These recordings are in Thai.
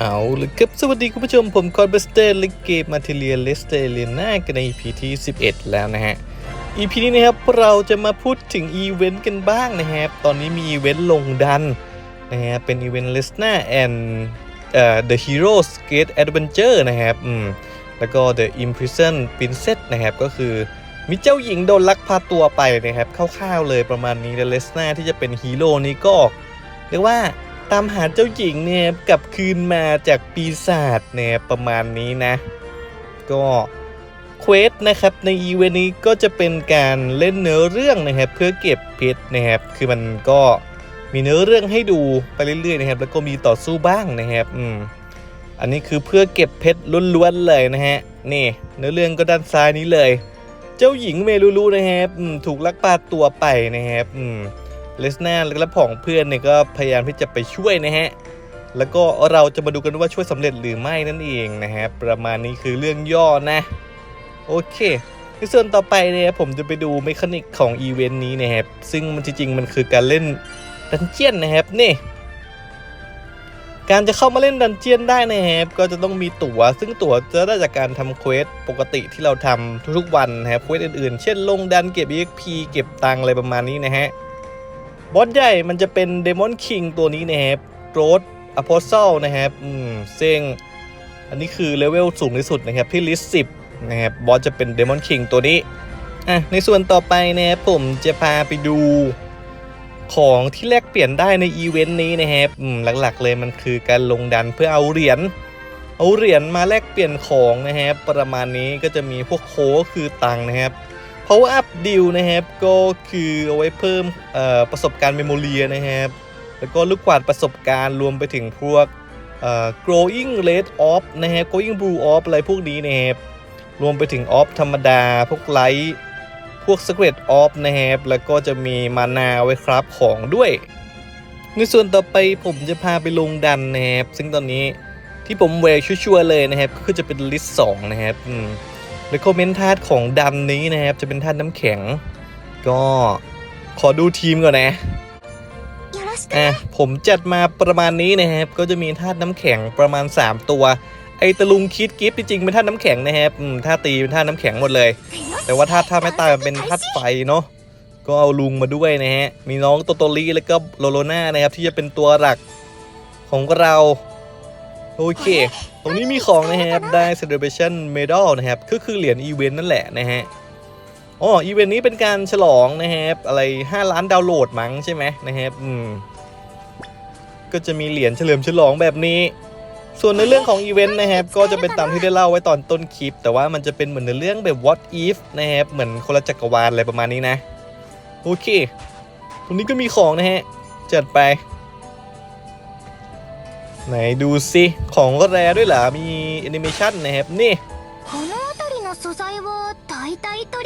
เอาเลยครับสวัสดีคุณผู้ชมผมคอนเบสเตอร์ลิเกมมาเทเลียเลสเตเลียนากันใน EP ที่ 11 แล้วนะฮะ EP นี้นะครับเราจะมาพูดถึงอีเวนต์กันบ้างนะครับ ตอนนี้มีอีเวนต์ลงดันนะฮะเป็นอีเวนต์ Lesna and เอ่อ The Heroes Gate Adventure นะครับอืมแล้วก็ The Imprison Princess นะครับ ก็คือมีเจ้าหญิงโดนลักพาตัวไปนะครับคร่าวๆเลยประมาณนี้และเลสนาที่จะเป็นฮีโร่นี้ก็เรียกว่า ตามหาเจ้าหญิงเนี่ยกลับคืนมาจากปีศาจเนี่ยประมาณนี้นะ ก็เควสนะครับในอีเวนต์นี้ก็จะเป็นการเล่นเนื้อเรื่องนะครับเพื่อเก็บเพชรนะครับคือมันก็มีเนื้อเรื่องให้ดูไปเรื่อยๆนะครับ แล้วก็มีต่อสู้บ้างนะครับอืมอันนี้คือเพื่อเก็บเพชรล้วนๆเลยนะฮะนี่เนื้อเรื่องก็ด้านซ้ายนี้เลย เจ้าหญิงเมลูลูนะครับถูกลักพาตัวไปนะครับอืม เลสนาและผองเพื่อนเนี่ยก็พยายามที่จะไปช่วยนะฮะ แล้วก็เราจะมาดูกันว่าช่วยสำเร็จหรือไม่นั่นเองนะฮะ ประมาณนี้คือเรื่องย่อนะ โอเคในส่วนต่อไปเนี่ยผมจะไปดูเมคานิกของอีเวนต์นี้นะครับ ซึ่งมันจริงๆ มันคือการเล่นดันเจียนนะครับนี่ การจะเข้ามาเล่นดันเจียนได้นะครับก็จะต้องมีตั๋ว ซึ่งตั๋วจะได้จากการทำเควสปกติที่เราทำทุกๆวันนะครับเควสอื่นๆ เช่นลงดันเก็บ EXP เก็บตังอะไรประมาณนี้นะฮะ บอสใหญ่มันจะเป็นเดมอนคิงตัวนี้นะครับโรดอพอสเซลนะครับอืมซึ่งอันนี้คือเลเวลสูงที่สุดนะครับที่ลิสสิบนะครับบอสจะเป็นเดมอนคิงตัวนี้อะในส่วนต่อไปนะครับผมจะพาไปดูของที่แลกเปลี่ยนได้ในอีเวนต์นี้นะครับอืมหลักๆเลยมันคือการลงดันเพื่อเอาเหรียญ เอาเหรียญมาแลกเปลี่ยนของนะครับประมาณนี้ก็จะมีพวกโค้คือตังนะครับ power up deal นะครับ ก็คือเอาไว้เพิ่มประสบการณ์เมโมเรียนะครับ แล้วก็ลูกกวาดประสบการณ์รวมไปถึงพวก growing rate off นะครับ growing blue off อะไรพวกนี้นะครับ รวมไปถึง off ธรรมดา พวก light พวก secret off นะครับ แล้วก็จะมีมานาไว้ครับของด้วย ในส่วนต่อไปผมจะพาไปลงดันนะครับ ซึ่งตอนนี้ที่ผมแวร์ชัวร์เลยนะครับ ก็คือจะเป็นลิสต์สนะครับ แล้วก็เมนธาตุของดำนี้นะครับ จะเป็นธาตุน้ำแข็ง ก็ขอดูทีมก่อนนะอะผมจัดมาประมาณนี้นะครับ ก็จะมีธาตุน้ำแข็งประมาณ 3 ตัว ไอตะลุงคิดกิฟต์จริงๆเป็นธาตุน้ำแข็งนะครับธาตุตีเป็นธาตุน้ำแข็งหมดเลย แต่ว่าธาตุธาตุไม่ตายเป็นธาตุไฟเนาะก็เอาลุงมาด้วยนะฮะ มีน้องโตโตลี่แล้วก็โลโลน่านะครับที่จะเป็นตัวหลักของเรา โอเค ตรงนี้มีของนะครับ ได้ celebration medal นะครับ ก็คือเหรียญอีเวนต์นั่นแหละนะฮะอ๋ออีเวนต์นี้เป็นการฉลองนะครับ อะไร 5 ล้านดาวน์โหลดมั้งใช่ไหมนะครับอืมก็จะมีเหรียญเฉลิมฉลองแบบนี้ ส่วนในเรื่องของอีเวนต์นะครับ ก็จะเป็นตามที่ได้เล่าไว้ตอนต้นคลิป แต่ว่ามันจะเป็นเหมือนในเรื่องแบบ what if นะครับ เหมือนคนละจักรวาลอะไรประมาณนี้นะ โอเค ตรงนี้ก็มีของนะฮะ จัดไป ไหนดูสิของก็แรด้วยเหรอมีแอนิเมชันนะครับนี่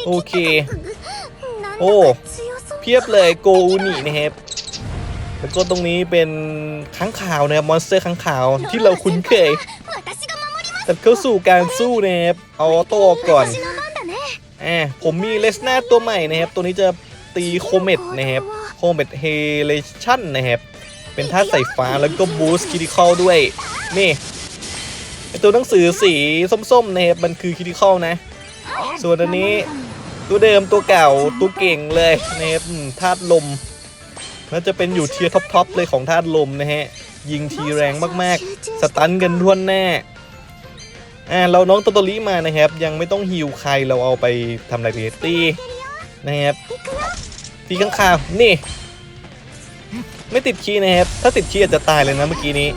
โอเคโอ้เพียบเลยโกอุนินะครับแล้วก็ตรงนี้เป็นข้างข่าวนะครับมอนสเตอร์ข้างข่าวที่เราคุ้นเคยตัเข้าสู่การสู้นะครับเอาโต้ก่อนแหมผมมีเลสนาตัวใหม่นะครับ ตัวนี้จะตีโคเมตนะครับโคเมตเฮเลชันนะครับ เป็นธาตุสายฟ้าแล้วก็บูสต์คิดิคอลด้วย นี่ตัวหนังสือสีส้มๆนะครับมันคือคิดิคอลนะ ส่วนอันนี้ตัวเดิมตัวเก่าตัวเก่งเลยนะครับอืมธาตุลมน่าจะเป็นอยู่เทียร์ท็อปๆเลยของธาตุลมนะฮะ ยิงทีแรงมากๆ สตันกันทั่วน้าอ่าเราน้องโตโตริมานะครับ ยังไม่ต้องฮิวใครเราเอาไปทำไรดีตีนะครับตีข้างข่าวนี่ ไม่ติดคีย์นะครับ ถ้าติดคีย์อาจจะตายเลยนะเมื่อกี้นี้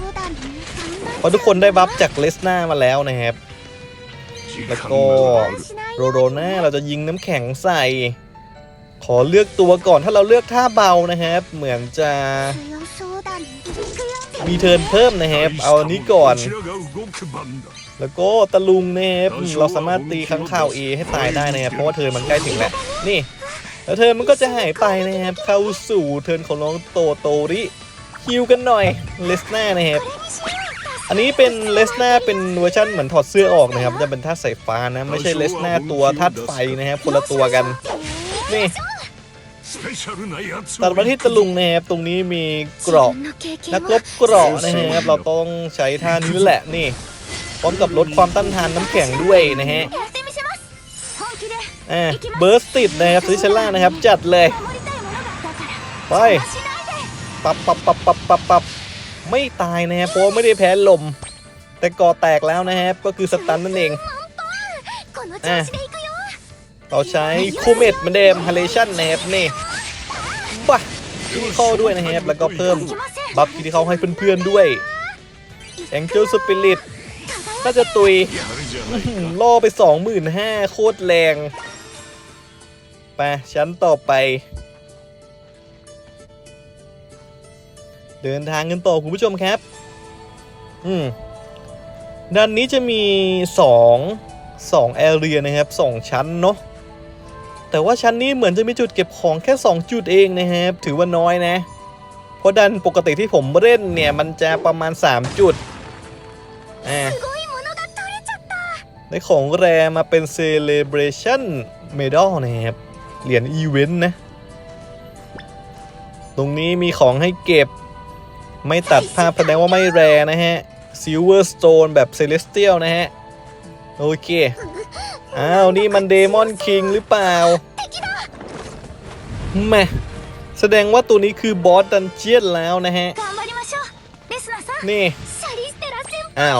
เพราะทุกคนได้บัฟจากเลสนามาแล้วนะครับ แล้วก็โรโรน่าเราจะยิงน้ำแข็งใส่ ขอเลือกตัวก่อนถ้าเราเลือกท่าเบานะครับ เหมือนจะมีเทิร์นเพิ่มนะครับ เอาอันนี้ก่อน แล้วก็ตะลุงนะครับ เราสามารถตีข้างข่าวเอให้ตายได้นะครับ เพราะว่าเทิร์นมันใกล้ถึงแล้วนี่ แล้วเธอมันก็จะหายไปนะครับ เข้าสู่เทิร์นของน้องโตโตริคิวกันหน่อยเลสนานะครับ อันนี้เป็นเลสนาเป็นเวอร์ชันเหมือนถอดเสื้อออกนะครับ จะเป็นท่าสายฟ้านะ ไม่ใช่เลสนาตัวทัดไฟนะครับ คนละตัวกัน นี่ตัดมาที่ตะลุงนะครับ ตรงนี้มีเกราะนักลบเกราะนะครับ เราต้องใช้ท่านี้แหละนี่ พร้อมกับลดความต้านทานน้ำแข็งด้วยนะฮะ เบอร์สติดนะครับซิเชล่านะครับ จัดเลย ไปปับปับปับปับปับปับไม่ตายนะครับเพราะไม่ได้แพ้ลม แต่ก่อแตกแล้วนะครับ ก็คือสตันนั่นเองเราใช้คูเมดเหมือนเดิมฮาเลชันนะครับนี่บะขี้เข้อด้วยนะครับ แล้วก็เพิ่มบัฟที่เขาให้เพื่อนๆด้วยแองเจิลสปิริตก็จะตุยล่อไปสองหมื่นห้าโคตรแรง ไปชั้นต่อไป เดินทางกันต่อคุณผู้ชมครับ อืมด้านนี้จะมีสองสองแอเรียนะครับสองชั้นเนาะแต่ว่าชั้นนี้เหมือนจะมีจุดเก็บของแค่ 2 จุดเองนะครับ ถือว่าน้อยนะ เพราะดันปกติที่ผมเล่นเนี่ย มันจะประมาณ 3 จุดได้ของแรมาเป็น celebration medal นะครับ เหรียญอีเวนต์นะ ตรงนี้มีของให้เก็บ ไม่ตัดภาพแสดงว่าไม่แรนะฮะซิลเวอร์สโตนแบบเซเลสเตียลนะฮะ โอเค อ้าว นี่มันเดมอนคิงหรือเปล่าแม่แสดงว่าตัวนี้คือบอสดันเจียนแล้วนะฮะ นี่ อ้าว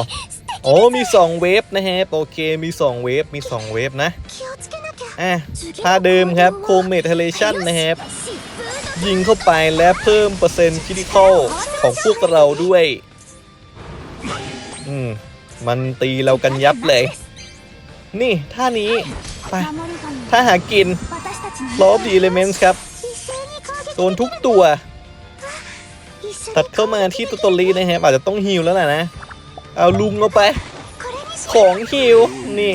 โอ้มี 2 เวฟนะฮะ โอเค มี 2 เวฟ มี 2 เวฟนะ อ่ท่าเดิมครับโคมเมทเลชันนะครับยิงเข้าไปและเพิ่มเปอร์เซ็นต์คิติคอลของพวกเราด้วย อืม มันตีเรากันยับเลย นี่ท่านี้ไปถ้าหากินลอบดีเลเมนต์ครับ โดนทุกตัว ตัดเข้ามาที่ตัวตอลีนะครับอาจจะต้องฮิลแล้วแหละนะ เอาลุงเข้าไป ของฮิลนี่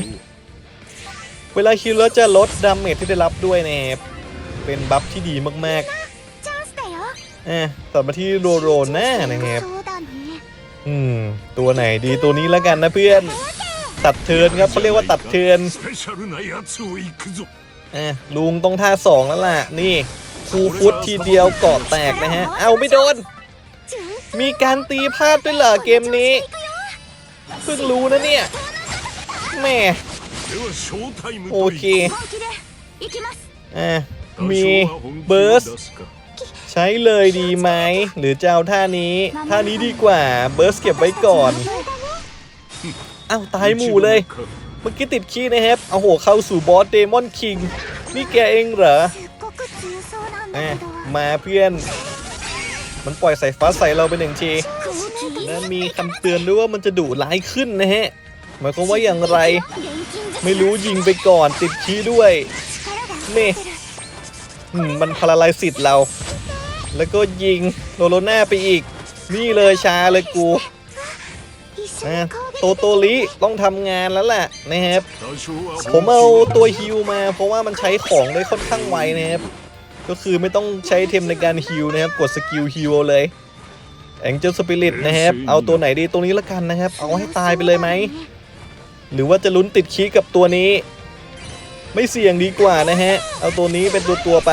เวลาคิลเลอร์จะลดดาเมจที่ได้รับด้วยนะครับเป็นบัฟที่ดีมากๆอะต่อมาที่โรโรน่านะครับอืมตัวไหนดีตัวนี้แล้วกันนะเพื่อน ตัดเทือนครับเขาเรียกว่าตัดเทือนลุงต้องท่าสองแล้วล่ะ นี่คูฟุตทีเดียวเกอะแตกนะฮะ เอาไม่โดน มีการตีพลาดด้วยเหรอเกมนี้ เพิ่งรู้นะเนี่ยแม่ โอเคเออมีเบิร์สใช้เลยดีไหม หรือจะเอาท่านี้ ท่านี้ดีกว่าเบิร์สเก็บไว้ก่อน อ้าวตายหมู่เลย เมื่อกี้ติดขี้นะครับเอาโหเข้าสู่บอสเดมอนคิง นี่แกเองเหรอมาเพื่อน มันปล่อยใส่ฟ้าใส่เราเปหนึ่งที และมีคำเตือนด้วยว่ามันจะดุร้ายขึ้นนะฮะ หมายความว่าอย่างไร ไม่รู้ยิงไปก่อนติดชี้ด้วยนี่มันพลาลายสิทธิ์เรา แล้วก็ยิงโรโลน่าไปอีก นี่เลยชาเลยกูโตโตลิต้องทำงานแล้วแหละนะครับ ผมเอาตัวฮิวมา เพราะว่ามันใช้ของได้ค่อนข้างไวนะครับ ก็คือไม่ต้องใช้เทมในการฮิวนะครับ กดสกิลฮิวเลยแองเจิลสปิริตนะครับ เอาตัวไหนดีตัวนี้ละกันนะครับ เอาให้ตายไปเลยไหม หรือว่าจะลุ้นติดคีกับตัวนี้ ไม่เสี่ยงดีกว่านะฮะ เอาตัวนี้เป็นตัวตัวไป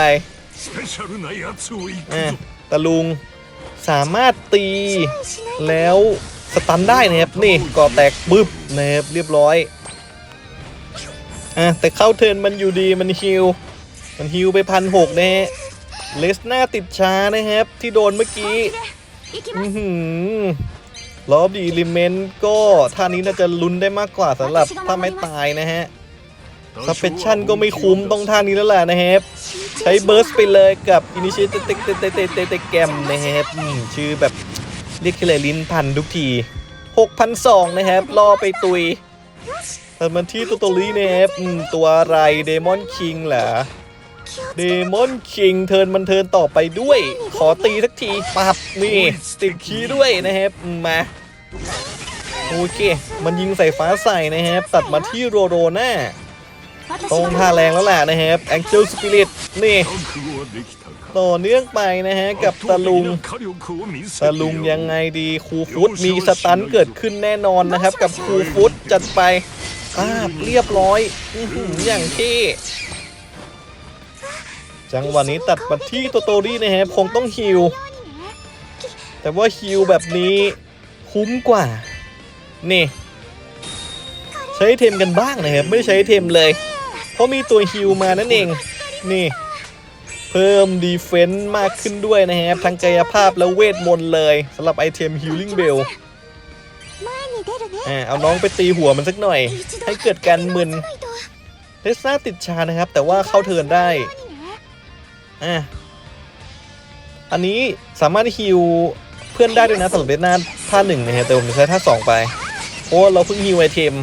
ตะลุงสามารถตีแล้วสตันได้นะครับนี่ก่อแตกปึ๊บนะครับเรียบร้อยอะแต่เข้าเทินมันอยู่ดีมันฮิวมันฮิวไปพันหกนะฮะเลสหน้าติดช้านะครับ ที่โดนเมื่อกี้ อือหือ ลอบดีลิเมนต์ก็ท่านี้น่าจะลุ้นได้มากกว่าสำหรับถ้าไม่ตายนะฮะสเปชั่นก็ไม่คุ้มต้องท่านี้แล้วแหละนะครับใช้เบิร์สไปเลยกับอินิชิเตเตเตเตเตเตเตแกมนะครับอืมชื่อแบบเรียกเลยลิ้นพันทุกที6,002นะครับรอไปตุยแต่มันที่ตัวตัวนี้นะครับอืมตัวอะไรเดมอนคิงเหรอ เดมอนคิงเทินมันเทินต่อไปด้วย ขอตีสักทีปับนี่ติดคีด้วยนะครับมาโอเค มันยิงใส่ฟ้าใส่นะครับ ตัดมาที่โรโรน่าตรงท่าแรงแล้วแหละนะครับแองเจิลสปิริตนี่ต่อเนื่องไปนะฮะ กับตะลุง ตะลุงยังไงดีคูฟุตมีสตันเกิดขึ้นแน่นอนนะครับ กับคูฟุตจัดไปอ่าเรียบร้อยอย่างที่ จังหวะนี้ตัดมาที่โตโตรี่นะฮะคงต้องฮิลแต่ว่าฮิลแบบนี้คุ้มกว่า นี่ ใช้เทมกันบ้างนะครับ ไม่ได้ใช้เทมเลย เพราะมีตัวฮิลมานั่นเอง นี่ เพิ่มดีเฟนต์มากขึ้นด้วยนะฮะทั้งกายภาพและเวทมนต์เลยสำหรับไอเทมฮิลลิ่งเบลเอาน้องไปตีหัวมันสักหน่อย ให้เกิดการมึนเทสซาติดชานะครับ แต่ว่าเข้าเทินได้ อันนี้สามารถฮิวเพื่อนได้ด้วยนะสำหรับเบสหน้าท่าหนึ่งนะฮะแต่ผมจะใช้ท่าสองไปเพราะเราเพิ่งฮิวไอเทม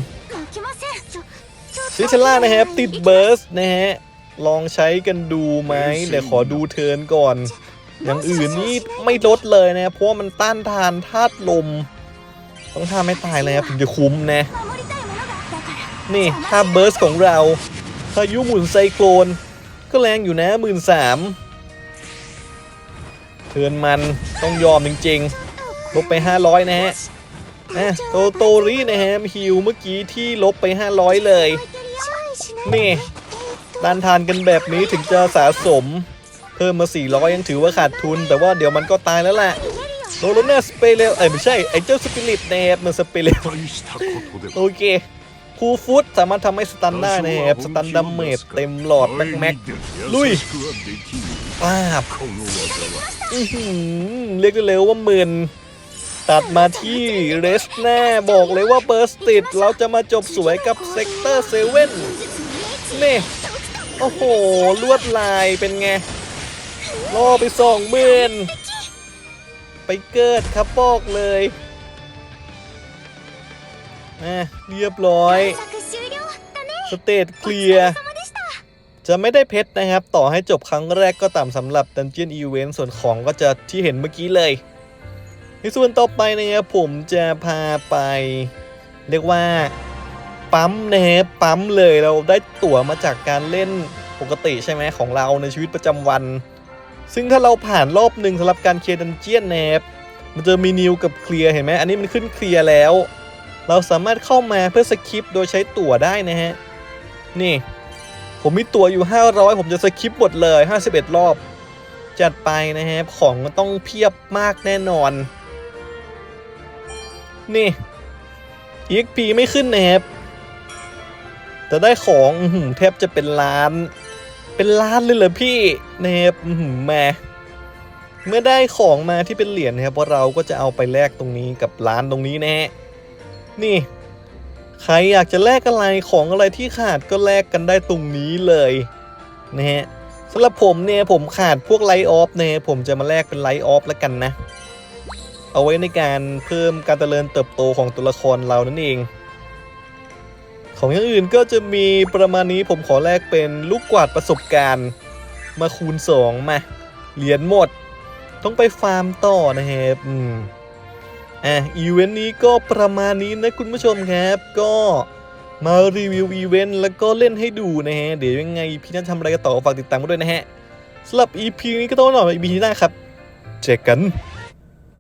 ซิเชล่านะฮะติดเบิร์สนะฮะลองใช้กันดูไหมเดี๋ยวขอดูเทิร์นก่อน อย่างอื่นนี่ไม่ลดเลยนะเพราะมันต้านทานธาตุลม ต้องท่าไม่ตายเลยครับถึจะคุ้มนะ นี่ท่าเบิร์สของเราพายุหมุนไซโคลน ก็แรงอยู่นะหมื่นสามเทินมันต้องยอมจริงๆ ลบไป 500 นะฮะนะโตโตรี่นะฮะฮิวเมื่อกี้ที่ลบไป 500 เลย นี่ดันทานกันแบบนี้ถึงจะสะสม เพิ่มมา 400 ยังถือว่าขาดทุน แต่ว่าเดี๋ยวมันก็ตายแล้วแหละโรลเนอร์สเปเรลเอ้ยไม่ใช่ ไอเจ้าสปิริตแนบมันสเปเรลโอเค คูฟุตสามารถทำให้สตันได้นะครับสตันดาเมจเต็มหลอดแม็กแม็กลุยป้าบเรียกได้เร็วว่าหมื่นตัดมาที่เรสแน่บอกเลยว่าเบอร์สติด เราจะมาจบสวยกับเซกเตอร์เซเว่นนี่ โอ้โห ลวดลายเป็นไงล่อไปสองหมื่นไปเกิดครับบอกเลย เรียบร้อย สเตจเคลียจะไม่ได้เพชรนะครับ ต่อให้จบครั้งแรกก็ตามสำหรับ Dungeon Event ส่วนของก็จะที่เห็นเมื่อกี้เลย ในส่วนต่อไปนะครับผมจะพาไป เรียกว่า ปั๊มนะฮะปั๊มเลยเราได้ตั๋วมาจากการเล่นปกติใช่ไหมของเราในชีวิตประจำวัน ซึ่งถ้าเราผ่านรอบหนึ่งสำหรับการเคลียร์ดันเจียนนะคมันจะมีนิวกับเคลียร์เห็นไหมอันนี้มันขึ้นเคลียร์แล้ว เราสามารถเข้ามาเพื่อสคิปโดยใช้ตั๋วได้นะฮะ นี่ ผมมีตั๋วอยู่ 500 ผมจะสคิปหมดเลย 51 รอบ จัดไปนะครับของมันต้องเพียบมากแน่นอน นี่ EXP ไม่ขึ้นนะครับแต่ได้ของแทบจะเป็นล้าน เป็นล้านเลยเหรอพี่นะครับแมาเมื่อได้ของมาที่เป็นเหรียญนะครับเราก็จะเอาไปแลกตรงนี้กับร้านตรงนี้นะฮะ นี่ ใครอยากจะแลกอะไรของอะไรที่ขาดก็แลกกันได้ตรงนี้เลยนะฮะสำหรับผมเนี่ยผมขาดพวกไลท์ออฟเนี่ยผมจะมาแลกเป็นไลท์ออฟแล้วกันนะ เอาไว้ในการเพิ่มการเจริญเติบโตของตัวละครเรานั่นเอง ของอย่างอื่นก็จะมีประมาณนี้ผมขอแลกเป็นลูกกวาดประสบการณ์มาคูณ 2 มา เหรียญหมด ต้องไปฟาร์มต่อนะครับอืม อะอีเวนต์นี้ก็ประมาณนี้นะคุณผู้ชมครับ ก็มารีวิวอีเวนต์แล้วก็เล่นให้ดูนะฮะ เดี๋ยวยังไงพี่นัททำอะไรกันต่อฝากติดตามกันด้วยนะฮะสำหรับ EP นี้ก็ต้องหน่อย EP หน้าครับ เจอกัน